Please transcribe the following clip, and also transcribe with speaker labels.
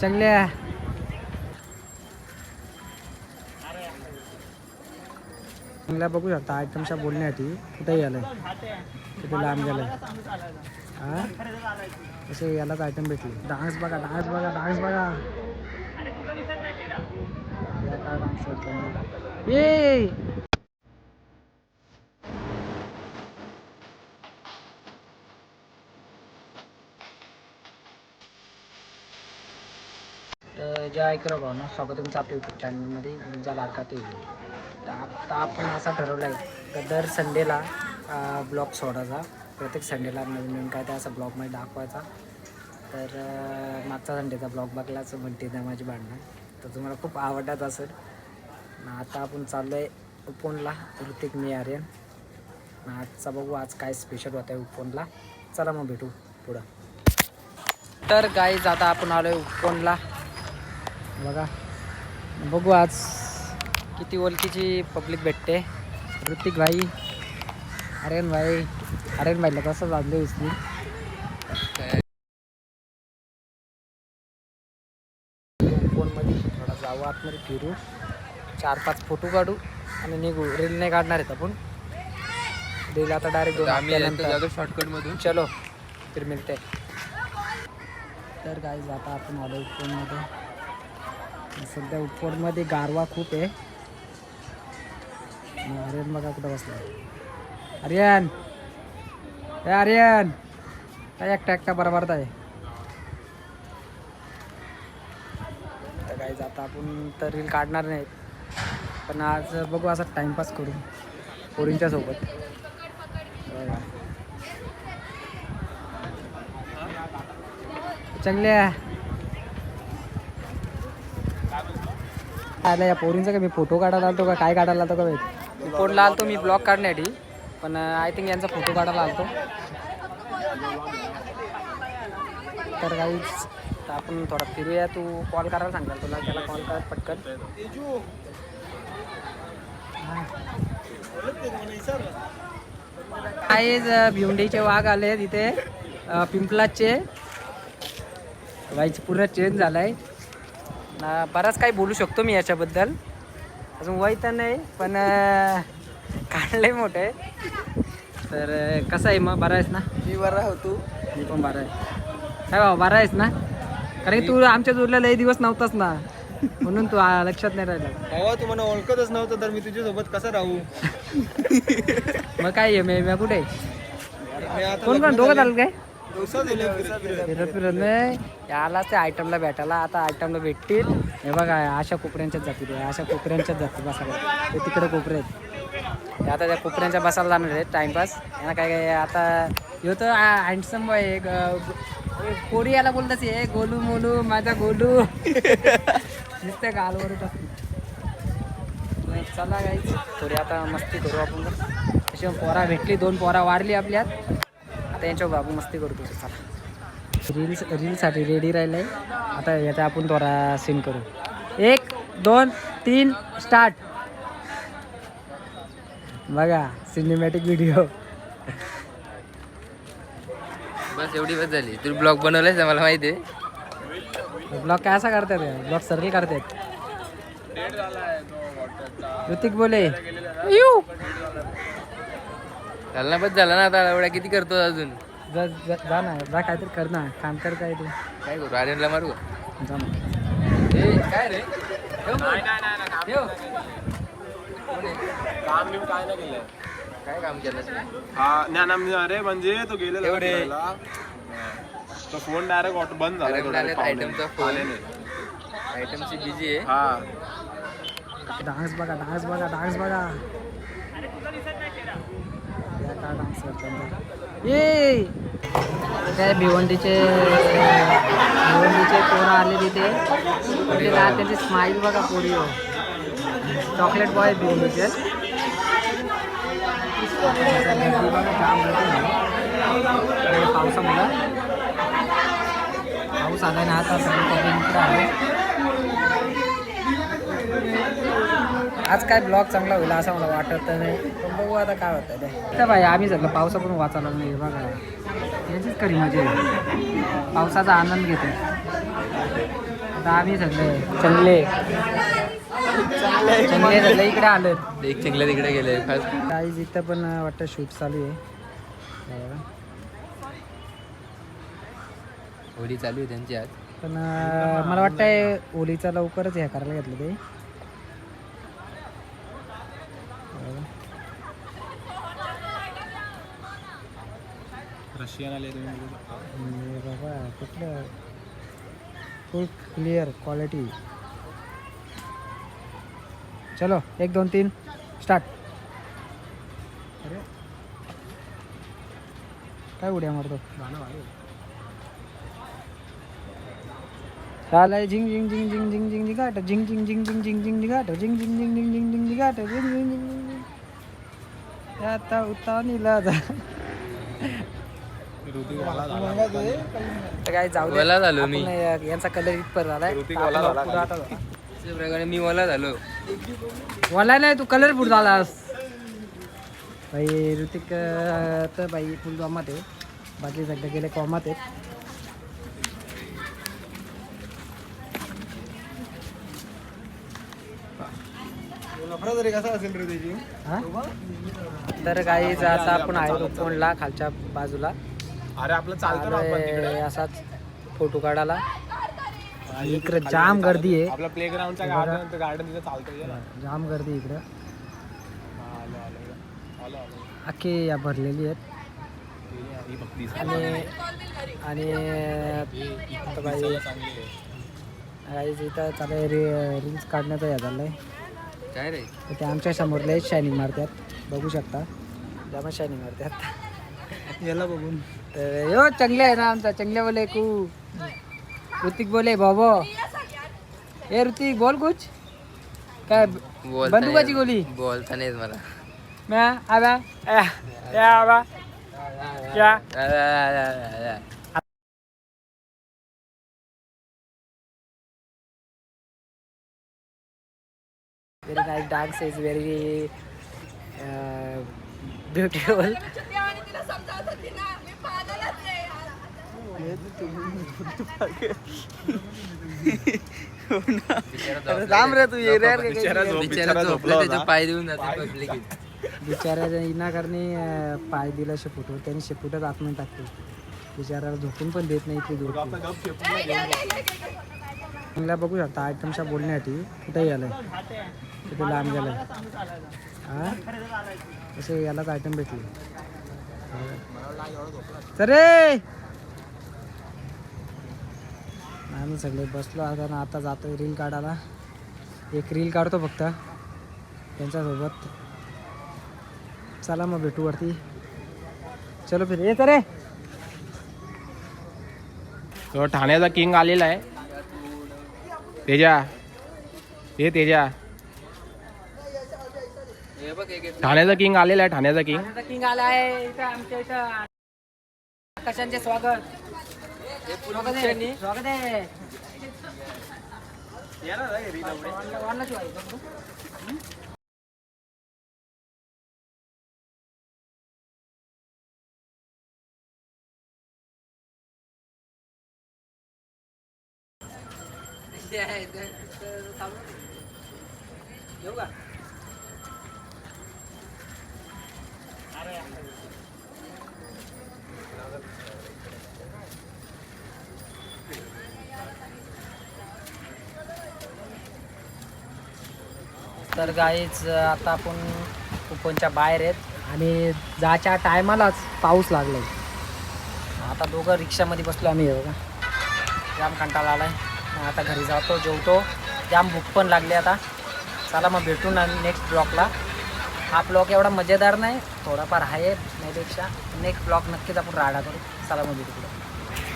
Speaker 1: चांगल्या. चांगल्या बघू शकता आयटमच्या बोलण्यासाठी कुठेही आलं किती लांब गेलं हा? असे यालाच आयटम भेटले. डान्स बघा डान्स बघा डान्स बघा. ये काय dance करतोय? ये तर जे ऐकलं भाऊ ना स्वागत तुमचं आपल्या युट्यूब चॅनलमध्ये तुमचा लाडका ते तर आता आपण असा ठरवलं आहे तर दर संडेला ब्लॉग सोडायचा. प्रत्येक संडेला नवीन नवीन काय ते असं ब्लॉगमध्ये दाखवायचा. तर मागचा संडेचा ब्लॉग बघलाच म्हणते ना माझी भांडणं. तर तुम्हाला खूप आवडत असेल. आता आपण चाललो आहे उपवनला ऋतिक मी आर्यन. आजचा बघू आज काय स्पेशल होत आहे उपवनला. चला मग भेटू पुढं. तर गाईज आता आपण आलो आहे उपवनला. बघा. बघू आज किती ओळखीची पब्लिक भेटते. ऋतिक भाई आर्यन भाई आर्यन भाईला कसं जाणलं दिसली. फोनमध्ये थोडा जाऊ आतमध्ये फिरू. चार पाच फोटो काढू आणि निघू. रील नाही काढणार आहेत आपण. रील आता डायरेक्ट दोन हफ्त्यानंतर
Speaker 2: शॉर्टकट मधून
Speaker 1: चलो फिर मिळते तर काय आता आपण आलो उपवनमध्ये सध्या उपवनमध्ये गारवा खूप आहे. आर्यन बघा कुठं बसला. आर्यन! ए आर्यन! काय एकटा एकटा बरोबर आहे. तर काय आता आपण तर रील काढणार नाही पण आज बघू असा टाइमपास करू पोरींच्या सोबत. चांगल्या आला या पोरींचा का? मी फोटो काढायला आलतो का? काय काढायला आलतो का भाई फोनला आलतो मी ब्लॉग काढण्यासाठी पण आय थिंक यांचा फोटो काढायला आलतो. तर काहीच तर आपण थोडा फिरूया. तू कॉल करायला सांगाल तुला त्याला कॉल कर पटकन. काय भिवंडीचे वाघ आले तिथे पिंपलाचे. वाईच पूर्ण चेंज झालाय. आहे बराच काही बोलू शकतो मी याच्याबद्दल. अजून वय तर नाही पण काढलंय मोठे तर अं, कसं आहे मग? बरा आहेस ना?
Speaker 2: मी बरा होतो
Speaker 1: मी पण बरा आहे. काय भाऊ बरा आहेस ना? कारण की तू आमच्या जोडला लई दिवस नव्हतास ना. म्हणून तू आ, लक्षात नाही राहिला.
Speaker 2: भावा तू मला ओळखतच नव्हतं तर मी तुझ्या सोबत कसं राहू?
Speaker 1: मग काय आहे? मी मी कुठे आहे?
Speaker 2: मी आता
Speaker 1: कोण कोण? दोघं चालत काय?
Speaker 2: दिवसात दिलं
Speaker 1: फिरत फिरत नाही. यालाच ते आयटमला भेटायला आता आयटमला भेटतील. हे बघा अशा कोपऱ्यांच्याच जाती अशा कोपऱ्यांच्याच जाती बसायला. ते तिकडे कोपरे आहेत. ते आता त्या कोपऱ्यांच्या बसायला जाणार आहेत टाइमपास. यांना काय काय आता ह्यो तर हँडसम ग- कोरी याला बोलतच आहे गोलू मोलू माझा गोलू. नुसते गालवरच असते चला गाईच थोडी आता मस्ती करू आपण. अशी पोरा भेटली दोन पोरा वाढली आपल्यात. आता यांच्यावर बाबू मस्ती करतो चला. रील्स रीलसाठी रेडी राहिलंय. आता याचा आपण थोडा सीन करू. एक दोन तीन स्टार्ट बघा सिनेमॅटिक व्हिडिओ
Speaker 2: बस एवढी बस झाली. तू ब्लॉग बनवलायस ना मला माहिती आहे.
Speaker 1: ब्लॉग काय असा करतात? ब्लॉग सर्कल करतात. ऋतिक बोले यू
Speaker 2: झालं ना बस झाला ना आता एवढा किती करतो अजून?
Speaker 1: जा जा- जा ना जा काहीतरी कर ना काम कर काय ते
Speaker 2: काय करू आर्यनला मारू का?
Speaker 1: जा ना
Speaker 2: ए, काय रे? ठेव.
Speaker 3: काम बिम काय नाही केलंय.
Speaker 2: काय काम केलं
Speaker 3: हा ज्ञान आम्ही अरे म्हणजे तो गेलेला
Speaker 2: एवढे.
Speaker 3: फिरायला. तो फोन डायरेक्ट ऑटो बंद झाला
Speaker 2: Direct
Speaker 3: थोड्या
Speaker 2: direct
Speaker 3: पावले-
Speaker 2: item चा phone. आयटमची बिझी आहे.
Speaker 3: हा.
Speaker 1: डान्स बघा डान्स बघा डान्स बघा या काय डान्स करतात ये! काय भिवंडीचे भिवंडीचे पोरं आले तिथे म्हणजे काय त्यांची स्माईल बघा पोरी. हो. चॉकलेट बॉय भिवंडीचे. गर्दी पावसामुळं. पाऊस आला ना आता सगळं पब्लिक इकडे आहे. आज काय ब्लॉग चांगला होईल असं मला वाटत तर नाही. पण बघू आता काय होतं ते. तर भाई आम्ही सगळं पावसा पण वाचायला नाही बघा. याचीच खरी मजा आहे. पावसाचा आनंद घेतो. आता आम्ही सगळे चांगले. चांगले सगळे इकडे आलो
Speaker 2: एक चिंगल्या तिकडे गेले.
Speaker 1: काही इथं पण वाटतं शूट चालू आहे.
Speaker 2: होळी चालू आहे त्यांची आज.
Speaker 1: पण मला वाटतंय ओलीचा लवकरच हे करायला घेतलं ते बघा.
Speaker 3: रशियन आले तुम्ही बोलू शकता.
Speaker 1: आणि बाबा कुठलं फुल क्लिअर क्वालिटी चलो एक दोन तीन स्टार्ट अरे काय उड्या मारतो चालाय झिंग झिंग झिंग झिंग झिंग झिंग झिंगाट झिंग झिंग झिंग झिंग झिंग झिंग झिंगाट झिंग झिंग झिंग झिंग झिंग झिंग झिंगाट झिंग झिंग झिंग झिंग झिंग आता उता निला जा. तर काय जाऊ दे
Speaker 2: झालो मी.
Speaker 1: आपण, यांचा कलर इथपर झालाय
Speaker 3: ऋतिक
Speaker 1: तर
Speaker 3: वाला
Speaker 1: आपण
Speaker 3: झाला
Speaker 1: पुढं आता.
Speaker 2: अशा प्रकारे मी ओला झालो.
Speaker 1: वाला नाही तू कलरफुल झालास. भाई ऋतिक अं, तर भाई फुल जमात आहे. बाकी सगळे गेले कॉमात आहेत. हा? तर काही आता आपण आहे रुपवणला खालच्या बाजूला.
Speaker 3: अरे आपलं चालतं ना आपण तिकडे.
Speaker 1: आलोय असाच फोटो काढायला. इकडे जाम गर्दी आहे.
Speaker 3: आपलं प्ले ग्राउंडचा गार्डन गार्डन तिथे चालतं ये ना.
Speaker 1: जाम गर्दी इकडं.
Speaker 3: आलो आलो आलो. आलो
Speaker 1: अख्खी या भरलेली आहेत. आणि आणि इथं चालू आहे रि रील्स काढण्याचं हे झालं आहे
Speaker 2: काय रे?
Speaker 1: तर ते आमच्यासमोर लयच शायनिंग मारतात. बघू शकता. जाम शायनिंग मारतात. याला बघून. तर यो चांगले आहे ना आमचा चांगले बोले कू। ऋतिक बोले बाबो ए ऋतिक बोल कुछ। काय
Speaker 2: बोलता
Speaker 1: बंदुकाची गोली।
Speaker 2: बोलता नाही मला
Speaker 1: म्या आबा ए, ए आबा क्या?
Speaker 2: आ, आ, आ, आ, आ.
Speaker 1: very nice dance is very uh, beautiful. Ram रे तू ये रे
Speaker 3: बिचारा
Speaker 2: झोपला. पाय देऊन जाते पब्लिक
Speaker 1: बिचाऱ्याच्या इनाकारने अं, पाय दिला शेपूटवर त्यांनी शेपूटच आतमध्ये टाकते. बिचाऱ्याला झोपून पण देत नाही
Speaker 3: नाही देऊ.
Speaker 1: चांगल्या बघू शकता आयटमच्या बोलण्यासाठी कुठेही आलंय. कुठे लांब गेलंय. हा असे यालाच आयटम भेटले. चरे आम्ही सगळे बसलो आता ना आता जातोय रील काढायला. एक रील काढतो फक्त त्यांच्यासोबत. चला मग भेटू वरती. चलो फिर. ये रे
Speaker 3: तो ठाण्याचा किंग आलेला आहे. तेजा. हे तेजा. ठाण्याचा किंग आलेला आहे ठाण्याचा किंग
Speaker 1: किंग आला आहे इथं आमच्या इथं. कशांचे स्वागत. स्वागत आहे स्वागत आहे वाढला- वाढला शिवाय. येऊ तर गाईच आता आपण कुपनच्या बाहेर आहेत. आणि जायच्या टायमालाच पाऊस लागलाय. आता दोघं रिक्षामध्ये बसलो आम्ही हे बघा. जाम कंटाळा आला मग आता घरी जातो जेवतो. जाम भूक पण लागली आता. चला मग भेटू ना नेक्स्ट ब्लॉकला हा ब्लॉक एवढा मजेदार नाही थोडाफार आहे नाहीपेक्षा नेक्स्ट ब्लॉक नक्कीच आपण राडा करू. चला मग भेटू